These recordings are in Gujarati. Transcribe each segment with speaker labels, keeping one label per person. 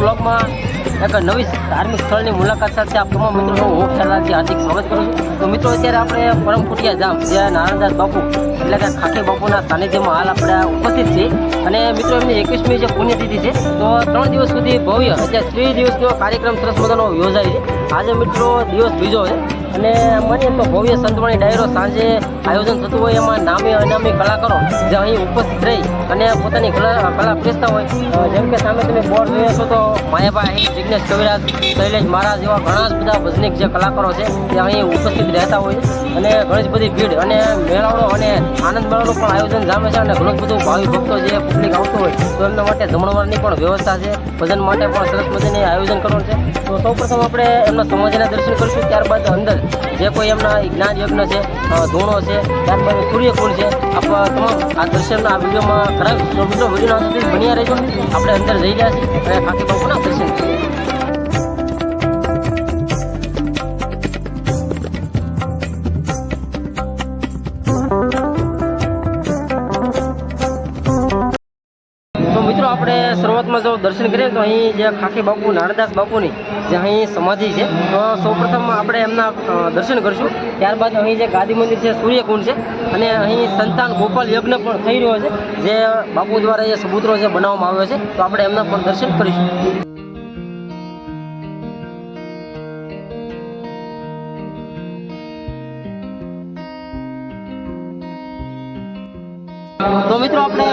Speaker 1: બ્લોગમાં એક નવી ધાર્મિક સ્થળની મુલાકાત સાથે આપ તમામ મિત્રોનું હું ખેલાથી હાર્દિક સ્વાગત કરું છું. તો મિત્રો, અત્યારે આપણે પરમ કુટિયા ધામ, જ્યાં નારાયણદાસ બાપુ, એટલે કે ખાખી બાપુના સાનિધ્યમાં હાલ આપણે ઉપસ્થિત છીએ. અને મિત્રો, એમની એકવીસમી જે પુણ્યતિથિ છે, તો ત્રણ દિવસ સુધી ભવ્ય, એટલે ત્રીસ દિવસનો કાર્યક્રમ સરસ મજાનો યોજાય છે. આજે મિત્રો, દિવસ બીજો છે. અને મને તો ભવ્ય સંતવાણી ડાયરો સાંજે આયોજન થતું હોય એમાં નામી અનામી કલાકારો જે અહીં ઉપસ્થિત રહી અને પોતાની કલા કલા પીરસતા હોય. જેમ કે સામે તમે બોર્ડ જોઈએ છો તો માયાભાઈ જિજ્ઞેશ કવિરાજ, શૈલેષ મહારાજ એવા ઘણા જ બધા ભજનિક જે કલાકારો છે તે અહીં ઉપસ્થિત રહેતા હોય અને ઘણી જ બધી ભીડ અને મેળાનો અને આનંદ મેળાનું પણ આયોજન જામે છે અને ઘણું બધું ભાવિ ભક્તો જે પબ્લિક આવતું હોય તો એમના માટે જમણવારની પણ વ્યવસ્થા છે, ભજન માટે પણ સરસ મજાની આયોજન કરવાનું છે. તો સૌપ્રથમ આપણે એમના સમાજના દર્શન કરીશું, ત્યારબાદ અંદર જે કોઈ એમના જ્ઞાન યજ્ઞ છે ધૂણો છે ત્યારબાદ સૂર્યકુંડ છે, આપણા તમામ આ દર્શનના આ વિડીયોમાં કરાવીશું મિત્રો વીડિયો સુધી બન્યા રહેજો. આપણે અંદર જઈ રહ્યા છીએ અને ખાકી બાપુના દર્શન આપણે શરૂઆતમાં જો દર્શન કરીએ તો અહીં જે ખાખી બાપુ, નારદાસ બાપુની જે અહીં સમાધિ છે. તો સૌપ્રથમ આપણે એમના દર્શન કરીશું. ત્યારબાદ અહીં જે ગાદી મંદિર છે, સૂર્યકુંડ છે. અને અહીં સંતાન ગોપાલ યજ્ઞ પણ થઈ રહ્યો છે, જે બાપુ દ્વારા જે સબૂતરો જે બનાવવામાં આવ્યો છે. તો આપણે એમના પણ દર્શન કરીશું. તો મિત્રો આપણે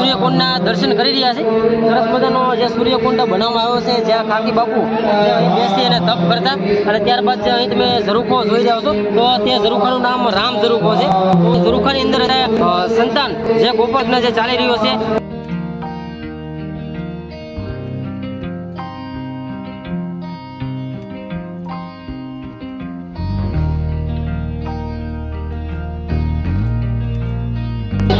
Speaker 1: સૂર્યકુંડના દર્શન કરી રહ્યા છે. સરસ મજાનો જે સૂર્યકુંડ બનાવવામાં આવ્યો છે, જ્યાં કાકી બાપુ બેસી અને તપ કરતા. અને ત્યારબાદ જે અહીં તમે ઝરૂખો જોઈ રહ્યા છો તો તે ઝરૂખાનું નામ રામ ઝરૂખો છે. ઝરૂખાની અંદર સંતાન જે ગોપાલને જે ચાલી રહ્યો છે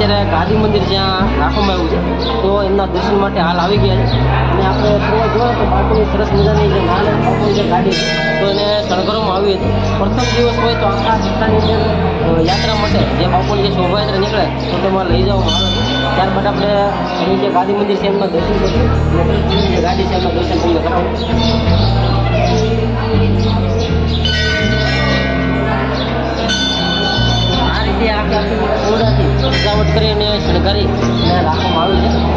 Speaker 1: અત્યારે ગાંધી મંદિર જ્યાં રાખવામાં આવ્યું છે, તો એમના દર્શન માટે હાલ આવી ગયા છે. અને આપણે થોડા જોઈએ તો બાળકોની સરસ મજાની જે નાની જે ગાડી તો એને શણગારવામાં આવી હતી. પ્રથમ દિવસ હોય તો આખા રસ્તાની જે યાત્રા માટે જે બાપુની જે શોભાયાત્રા નીકળે, તો તેમાં લઈ જવામાં આવે ત્યારબાદ આપણે અહીં જે ગાંધી મંદિર છે, એમના દર્શન કરીશું ગાડી છે, એમના દર્શન તમને કરાવું. આખી આખી સજાવટ શણગારી અને રાખવામાં આવ્યું છે.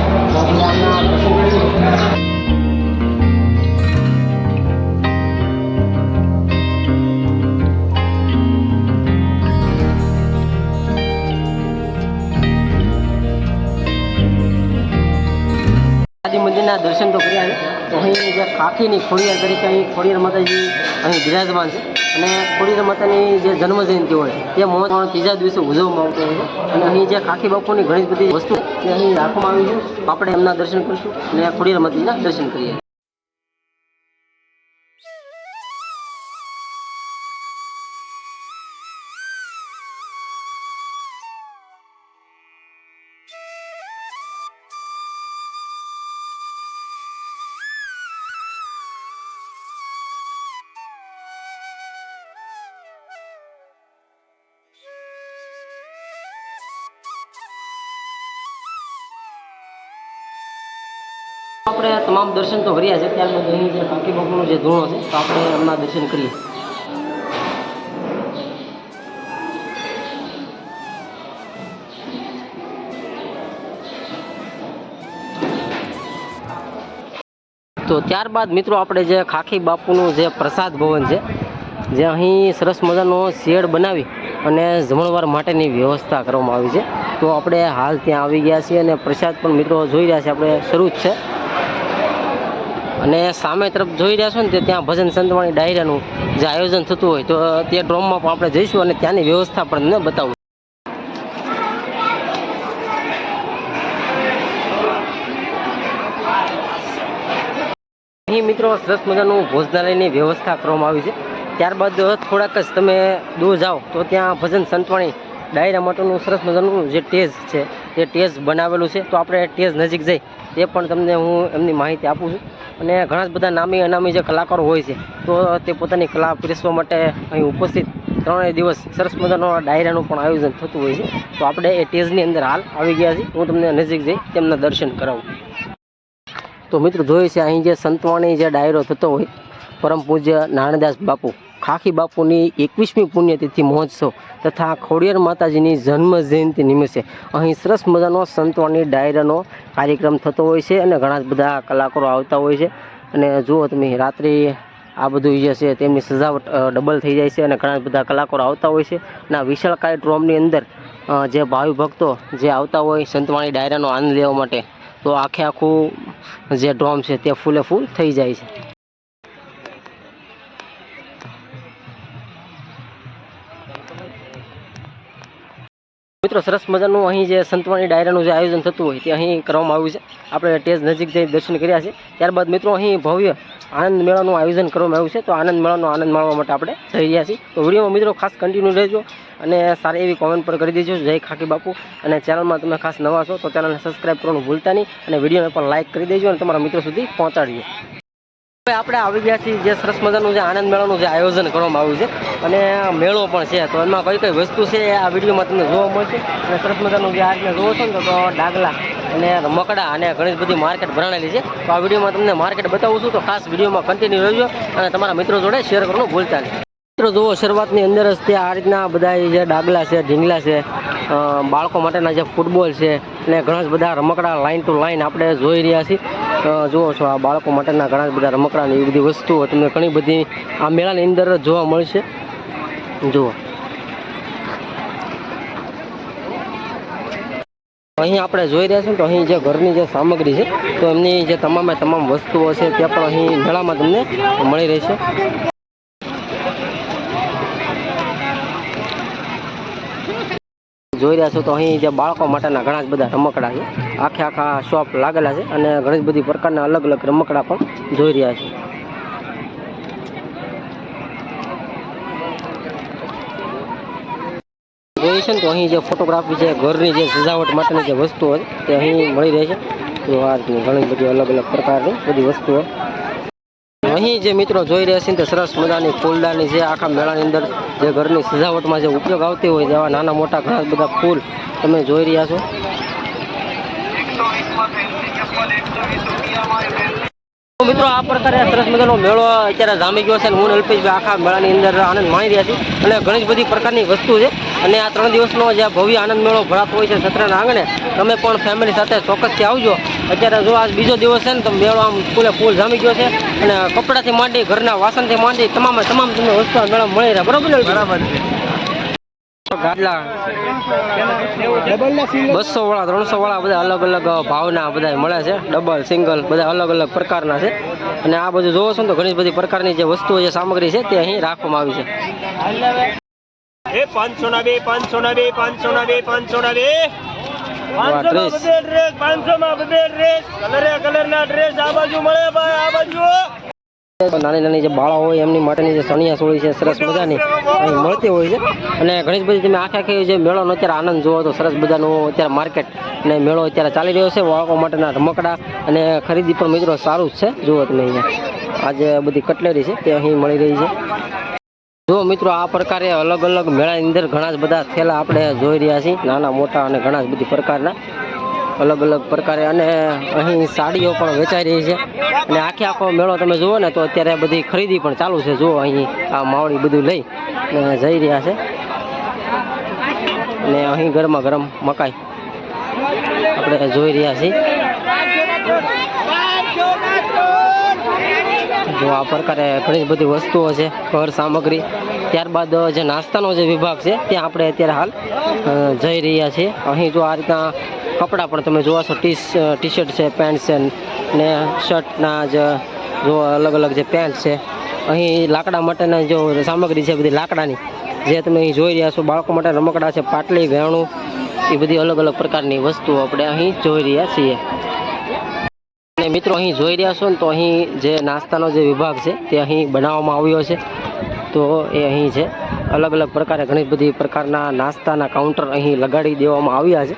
Speaker 1: મંદિરના દર્શન તો કર્યા અહીં જે ખાખીની ખોડિયાર તરીકે અહીં ખોડિયાર માતાજી અહીં બિરાજમાન છે. અને ખોડિયાર માતાની જે જન્મ જયંતિ હોય તે મહોત્સવ ત્રીજા દિવસે ઉજવવામાં આવતો હોય છે. અને અહીં જે ખાખી બાપુની ઘણી બધી વસ્તુ તે અહીં રાખવામાં આવી છે. આપણે એમના દર્શન કરીશું અને ખોડિયાર માતાજીના દર્શન કરીએ. આપણે તમામ દર્શન તો કર્યા છે, ત્યારબાદ અહીં જે કાકી બાપુનો જે ધૂણો છે, તો આપણે એમના દર્શન કરીએ. તો ત્યારબાદ મિત્રો આપણે જે ખાખી બાપુનું જે પ્રસાદ ભવન છે, જે અહીં સરસ મજાનો શેડ બનાવી અને જમણવાર માટેની વ્યવસ્થા કરવામાં આવી છે. તો આપણે હાલ ત્યાં આવી ગયા છીએ અને પ્રસાદ પણ મિત્રો જોઈ રહ્યા છે આપણે શરૂ જ છે. અને સામે તરફ જોઈ રહ્યા છો ને, તે ત્યાં ભજન સંતવાણી ડાયરાનું જે આયોજન થતું હોય, તો તે ડ્રોમમાં પણ આપણે જઈશું અને ત્યાંની વ્યવસ્થા પણ તમને બતાવું. અહીં મિત્રો સરસ મજાનું ભોજનાલયની વ્યવસ્થા કરવામાં આવી છે. ત્યારબાદ થોડાક જ તમે દૂર જાઓ, તો ત્યાં ભજન સંતવાણી ડાયરા માટેનું સરસ મજાનું જે ટેજ છે, તે ટેજ બનાવેલું છે. તો આપણે ટેજ નજીક જઈ, તે પણ તમને હું એમની માહિતી આપું છું. અને ઘણા જ બધા નામી અનામી જે કલાકારો હોય છે, તો તે પોતાની કલા પીરસવા માટે અહીં ઉપસ્થિત ત્રણેય દિવસ સરસ મજાનો ડાયરાનું પણ આયોજન થતું હોય છે. તો આપણે એ ટેજની અંદર હાલ આવી ગયા છીએ. હું તમને નજીક જઈ તેમના દર્શન કરાવું. તો મિત્રો જોઈએ છે અહીં જે સંતવાણી જે ડાયરો થતો હોય, પરમ પૂજ્ય નારાયણદાસ બાપુ. ખાખી બાપુની એકવીસમી પુણ્યતિથિ મહોત્સવ તથા ખોડિયાર માતાજીની જન્મ જયંતિ નિમિત્તે અહીં સરસ મજાનો સંતવાણી ડાયરાનો કાર્યક્રમ થતો હોય છે અને ઘણા બધા કલાકારો આવતા હોય છે. અને જુઓ તમે, રાત્રે આ બધું જે છે તેમની સજાવટ ડબલ થઈ જાય છે અને ઘણા બધા કલાકારો આવતા હોય છે. અને આ વિશાળકાય ડ્રોમની અંદર જે ભાવિ ભક્તો જે આવતા હોય સંતવાણી ડાયરાનો આનંદ લેવા માટે, તો આખે આખું જે ડ્રોમ છે તે ફૂલે ફૂલ થઈ જાય છે. મિત્રો, સરસ મજાનું અહીં જે સંતવાણી ડાયરાનું જે આયોજન થતું હોય તે અહીં કરવામાં આવ્યું છે. આપણે ટેજ નજીક જઈ દર્શન કર્યા છે. ત્યારબાદ મિત્રો, અહીં ભવ્ય આનંદ મેળાનું આયોજન કરવામાં આવ્યું છે. તો આનંદ મેળાનો આનંદ માણવા માટે આપણે જઈ રહ્યા છીએ. તો વિડીયોમાં મિત્રો, ખાસ કન્ટિન્યુ રહેજો અને સારી એવી કોમેન્ટ પર કરી દેજો. જય ખાકી બાપુ. અને ચેનલમાં તમે ખાસ નવા છો તો ચેનલને સબસ્ક્રાઈબ કરવાનું ભૂલતા નહીં અને વિડીયોને પણ લાઇક કરી દેજો અને તમારા મિત્રો સુધી પહોંચાડીએ. હવે આપણે આવી ગયા છીએ જે સરસ મજાનું જે આનંદ મેળાનું જે આયોજન કરવામાં આવ્યું છે. અને મેળો પણ છે, તો એમાં કઈ કઈ વસ્તુ છે આ વિડીયોમાં તમને જોવા મળશે. અને સરસ મજાનું જે આ જોવો છો ને, તો ડાગલા અને રમકડા અને ઘણી બધી માર્કેટ ભરાણેલી છે. તો આ વિડીયોમાં તમને માર્કેટ બતાવું છું, તો ખાસ વિડીયોમાં કન્ટિન્યુ રહેજો અને તમારા મિત્રો જોડે શેર કરવાનું ભૂલતા નહીં. મિત્રો, જુઓ, શરૂઆતની અંદર જ આ રીતના બધા જે ડાગલા છે, ઢીંગલા છે બાળકો માટેના જે ફૂટબોલ છે અને ઘણા જ બધા રમકડા લાઇન ટુ લાઇન આપણે જોઈ રહ્યા છીએ. જુઓ છો, આ બાળકો માટેના ઘણા જ બધા રમકડા ને એવી બધી વસ્તુઓ તમને ઘણી બધી આ મેળાની અંદર જોવા મળશે. જુઓ. અહીં આપણે જોઈ રહ્યા છીએ તો અહીં જે ઘરની જે સામગ્રી છે, તો એમની જે તમામે તમામ વસ્તુઓ છે તે પણ અહીં મેળામાં તમને મળી રહેશે. જોઈ રહ્યા છો તો અહીં જે બાળકો માટેના ઘણા જ બધા રમકડા છે. આખે આખા શોપ લાગેલા છે અને ઘણી બધી પ્રકારના અલગ અલગ રમકડા પણ જોઈ રહ્યા છે. જોઈએ છે ને તો અહીં જે ફોટોગ્રાફી છે, ઘરની જે સજાવટ માટેની જે વસ્તુઓ છે તે અહીં મળી રહે છે. તો આ ઘણી બધી અલગ અલગ પ્રકારની બધી વસ્તુઓ અહીં જે મિત્રો જોઈ રહ્યા છે તે સરસ મજાની ફૂલદાની છે આખા મેળાની અંદર જે ઘરની સજાવટમાં જે ઉપયોગ આવતી હોય તેવા નાના મોટા ઘણા બધા ફૂલ તમે જોઈ રહ્યા છો. મિત્રો આ પ્રકારે સરસ મજાનો મેળો અત્યારે જામી ગયો છે અને હું ને આખા મેળાની અંદર આનંદ માણી રહ્યા છું અને ઘણી બધી પ્રકારની વસ્તુ છે. અને આ ત્રણ દિવસનો જે ભવ્ય આનંદ મેળો ભરાતો હોય છે સત્રના આંગણે તમે પણ ફેમિલી સાથે ચોક્કસથી આવજો. અત્યારે જો આજ બીજો દિવસ છે ને તો મેળો આમ ફૂલે ફૂલ જામી ગયો છે. અને કપડાથી માંડી ઘરના વાસણથી માંડી તમામ તમામ તમને વસ્તુ મેળો મળી રહે. બરોબર બરાબર બસો વાળા ત્રણસો વાળા બધા અલગ અલગ ભાવના બધા મળે છે. ડબલ સિંગલ બધા અલગ અલગ પ્રકારના છે. અને આ બધું જોવો છો ને તો ઘણી બધી પ્રકારની જે વસ્તુઓ જે સામગ્રી છે તે અહીં રાખવામાં આવી છે.
Speaker 2: એ પાંચસો ના બે પાંચસો ના બે પાંચસો ના બે પાંચસો ના બે. પાંચસો માં
Speaker 1: ડ્રેસ.
Speaker 2: ડ્રેસ પાંચસો માં બે ડ્રેસ. કલરે કલર ના ડ્રેસ આ બાજુ મળે ભાઈ આ બાજુ.
Speaker 1: નાની નાની જે બાળા હોય એમની માટેની જે સણિયા સોળી છે સરસ મજાની અહીં મળતી હોય છે. અને ઘણી બધી તમે આખે આખી જે મેળોનો અત્યારે આનંદ જોવો તો સરસ મજાનો અત્યારે માર્કેટ અને મેળો અત્યારે ચાલી રહ્યો છે બાળકો માટેના રમકડા અને ખરીદી પણ મિત્રો સારું જ છે. જુઓ તમે અહીંયા. આજે બધી કટલેરી છે તે અહીં મળી રહી છે. જો મિત્રો, આ પ્રકારે અલગ અલગ મેળાની અંદર ઘણા બધા થેલા આપણે જોઈ રહ્યા છીએ. નાના, મોટા અને ઘણા બધી પ્રકારના. અલગ અલગ પ્રકારે અને અહીં સાડીઓ પણ વેચાઈ રહી છે. અને આખે આખો મેળો તમે જુઓ ને, તો અત્યારે બધી ખરીદી પણ ચાલુ છે. જુઓ અહીં આ માવડી બધું લઈ અને જઈ રહ્યા છે. અને અહીં ગરમા ગરમ મકાઈ આપણે જોઈ રહ્યા છીએ. જો આ પ્રકારે ઘણી બધી વસ્તુઓ છે, ઘર સામગ્રી. ત્યારબાદ જે નાસ્તાનો જે વિભાગ છે, ત્યાં આપણે અત્યારે હાલ જઈ રહ્યા છીએ. અહીં જો આ રીતના કપડાં પણ તમે જોવા છો ટી ટી શર્ટ છે, પેન્ટ છે, ને શર્ટના જ, જો અલગ અલગ જે પેન્ટ છે. અહીં લાકડા માટેના જો સામગ્રી છે, બધી લાકડાની. જે તમે અહીં જોઈ રહ્યા છો, બાળકો માટે રમકડા છે, પાટલી, વેણું, એ બધી અલગ અલગ પ્રકારની વસ્તુઓ આપણે અહીં જોઈ રહ્યા છીએ. મિત્રો અહીં જોઈ રહ્યા છો ને તો અહીં જે નાસ્તાનો જે વિભાગ છે તે અહીં બનાવવામાં આવ્યો છે. તો એ અહીં છે. અલગ અલગ પ્રકારે ઘણી બધી પ્રકારના નાસ્તાના કાઉન્ટર અહીં લગાડી દેવામાં આવ્યા છે.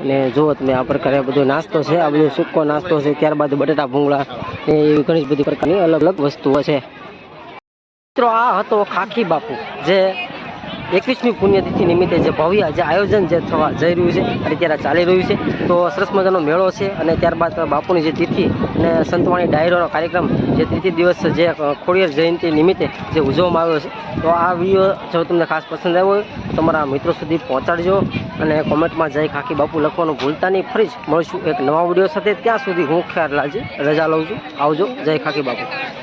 Speaker 1: અને જુઓ તમે આ પ્રકારે બધો નાસ્તો છે, આ બધો સૂકો નાસ્તો છે, ત્યારબાદ બટેટા ભૂંગળા એવી ઘણી બધી પ્રકારની અલગ અલગ વસ્તુઓ છે. મિત્રો, આ હતો ખાખી બાપુ, જે એકવીસમી પુણ્યતિથિ નિમિત્તે જે ભવ્ય જે આયોજન જે થવા જઈ રહ્યું છે, અને ત્યારે ચાલી રહ્યું છે. તો સરસ મજાનો મેળો છે, અને ત્યારબાદ બાપુની જે તિથિ અને સંતવાણી ડાયરોનો કાર્યક્રમ જે ત્રીજી દિવસ જે ખોડિયાર જયંતિ નિમિત્તે જે ઉજવવામાં આવ્યો છે. તો આ વીડિયો જો તમને ખાસ પસંદ આવ્યો હોય, તો તમારા મિત્રો સુધી પહોંચાડજો, અને કોમેન્ટમાં જય ખાકી બાપુ લખવાનું ભૂલતા નહીં. ફરી જ મળશું એક નવા વીડિયો સાથે. ત્યાં સુધી હું ખ્યાલ લાલજી રજા લઉં છું. આવજો. જય ખાકી બાપુ.